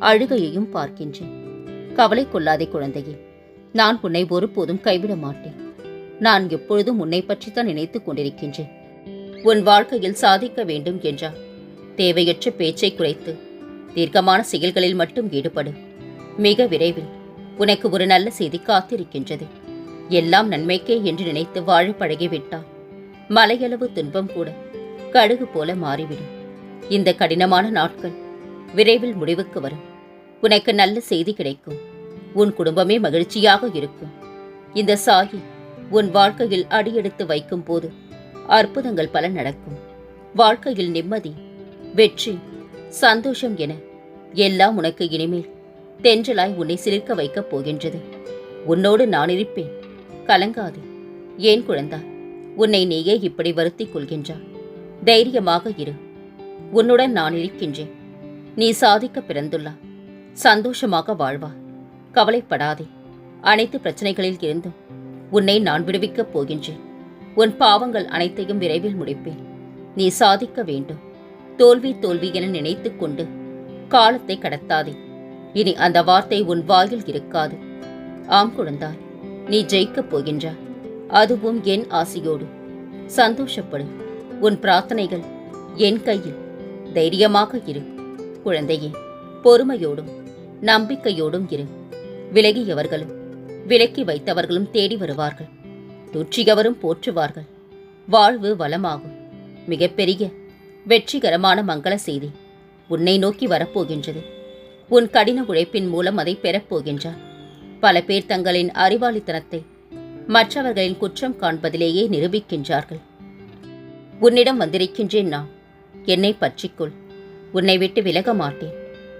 அழுகையையும் பார்க்கின்றேன். கவலை கொள்ளாதே குழந்தையே நான் உன்னை ஒருபோதும் கைவிட மாட்டேன். நான் எப்பொழுதும் உன்னை பற்றித்தான் நினைத்துக் கொண்டிருக்கின்றேன். உன் வாழ்க்கையில் சாதிக்க வேண்டும் என்றார் தேவையற்ற பேச்சை குறைத்து தீர்க்கமான செயல்களில் மட்டும் ஈடுபடு. மிக விரைவில் உனக்கு ஒரு நல்ல செய்தி காத்திருக்கின்றது. எல்லாம் நன்மைக்கே என்று நினைத்து வாழ பழகிவிட்டால் மலையளவு துன்பம் கூட கடுகு போல மாறிவிடும். இந்த கடினமான நாட்கள் விரைவில் முடிவுக்கு வரும். உனக்கு நல்ல செய்தி கிடைக்கும். உன் குடும்பமே மகிழ்ச்சியாக இருக்கும். இந்த சாகி உன் வாழ்க்கையில் அடியெடுத்து வைக்கும் போது அற்புதங்கள் பல நடக்கும். வாழ்க்கையில் நிம்மதி வெற்றி சந்தோஷம் என எல்லாம் உனக்கு இனிமேல் தென்றலாய் உன்னை சிலிர்க்க வைக்கப் போகின்றது. உன்னோடு நான் இருப்பேன். கலங்காது. ஏன் குழந்தா? உன்னை நீயே இப்படி வருத்திக் கொள்கின்றாய் தைரியமாக இரு. உன்னுடன் நான் இருக்கின்றேன். நீ சாதிக்க பிறந்துள்ளாய் சந்தோஷமாக வாழ்வா. கவலைப்படாதே. அனைத்து பிரச்சனைகளில் இருந்தும் உன்னை நான் விடுவிக்கப் போகின்றேன். உன் பாவங்கள் அனைத்தையும் விரைவில் முடிப்பேன். நீ சாதிக்க வேண்டும். தோல்வி தோல்வி என நினைத்து கொண்டு காலத்தை கடத்தாதே. இனி அந்த வார்த்தை உன் வாயில் இருக்காது. ஆம் குழந்தாய் நீ ஜெயிக்கப் போகின்றாய். அதுவும் என் ஆசையோடு. சந்தோஷப்படு. உன் பிரார்த்தனைகள் என் கையில் தைரியமாக இரு. குழந்தையே பொறுமையோடும் நம்பிக்கையோடும் இரு. விலகியவர்களும் விலக்கி வைத்தவர்களும் தேடி வருவார்கள். துற்றியவரும் போற்றுவார்கள். வாழ்வு வளமாகும். மிகப்பெரிய வெற்றிகரமான மங்கள செய்தி உன்னை நோக்கி வரப்போகின்றது. உன் கடின உழைப்பின் மூலம் அதை பெறப்போகின்றார் பல பேர் தங்களின் அறிவாளித்தனத்தை மற்றவர்களின் குற்றம் காண்பதிலேயே நிரூபிக்கின்றார்கள். உன்னிடம் வந்திருக்கின்றேன் நான். என்னை பற்றிக்கொள். உன்னை விட்டு விலக மாட்டேன்.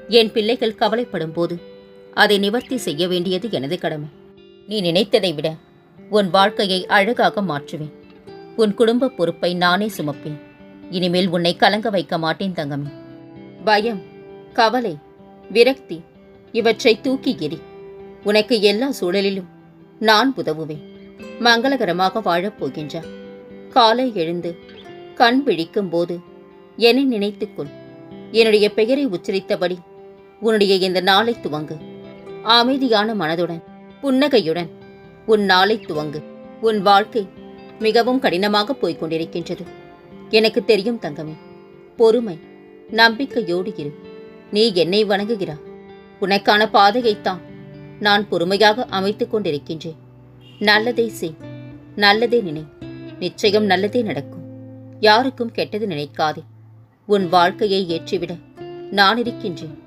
என் பிள்ளைகள் கவலைப்படும் போது அதை நிவர்த்தி செய்ய வேண்டியது எனது கடமை. நீ நினைத்ததை விட உன் வாழ்க்கையை அழகாக மாற்றுவேன். உன் குடும்ப பொறுப்பை நானே சுமப்பேன். இனிமேல் உன்னை கலங்க வைக்க மாட்டேன் தங்கமே. பயம் கவலை விரக்தி இவற்றை தூக்கி எறி உனக்கு எல்லா சூழலிலும் நான் உதவுவேன். மங்களகரமாக வாழப் போகின்றார் காலை எழுந்து கண் விழிக்கும் போது என்னை நினைத்துக்கொள். என்னுடைய பெயரை உச்சரித்தபடி உன்னுடைய இந்த நாளை துவங்கு. அமைதியான மனதுடன் புன்னகையுடன் உன் நாளை துவங்கு. உன் வாழ்க்கை மிகவும் கடினமாக போய்க் கொண்டிருக்கின்றது எனக்கு தெரியும் தங்கமே பொறுமை நம்பிக்கையோடு இரு. நீ என்னை வணங்குகிறா உனக்கான பாதையைத்தான் நான் பொறுமையாக அமைத்துக் கொண்டிருக்கின்றேன். நல்லதே செய் நல்லதே நினை. நிச்சயம் நல்லதே நடக்கும். யாருக்கும் கெட்டது நினைக்காதே. உன் வாழ்க்கையை ஏற்றிவிட. நான் இருக்கின்றேன்.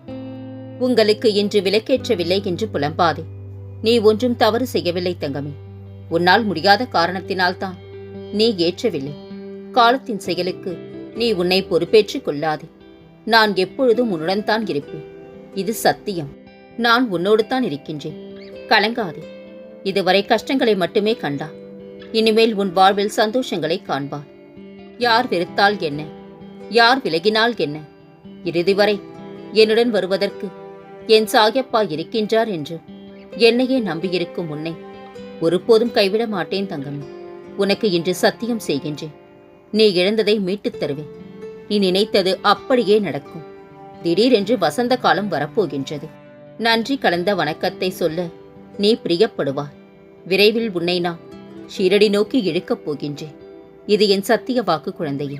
உங்களுக்கு இன்று விலக்கேற்றவில்லை என்று புலம்பாதே. நீ ஒன்றும் தவறு செய்யவில்லை தங்கமே. உன்னால் முடியாத காரணத்தினால்தான் நீ ஏற்றவில்லை. காலத்தின் செயலுக்கு நீ உன்னை பொறுப்பேற்றுக் கொள்ளாதே. நான் எப்பொழுதும் உன்னுடன் தான் இருப்பேன். இது சத்தியம். நான் உன்னோடு தான் இருக்கின்றேன். கலங்காதே. இதுவரை கஷ்டங்களை மட்டுமே கண்டா. இனிமேல் உன் வாழ்வில் சந்தோஷங்களை காண்பார் யார் வெறுத்தால் என்ன? யார் விலகினால் என்ன? இறுதி வரை என்னுடன் வருவதற்கு என் சாயப்பா இருக்கின்றார் என்று என்னையே நம்பியிருக்கும் உன்னை ஒருபோதும் கைவிட மாட்டேன் தங்கம் உனக்கு இன்று சத்தியம் செய்கின்றேன். நீ இழந்ததை மீட்டுத் தருவேன். நீ நினைத்தது அப்படியே நடக்கும். திடீரென்று வசந்த காலம் வரப்போகின்றது. நன்றி கலந்த வணக்கத்தை சொல்ல நீ பிரியப்படுவார் விரைவில் உன்னை நான் ஷீரடி நோக்கி இழுக்கப் போகின்றேன். இது என் சத்திய வாக்கு குழந்தையே.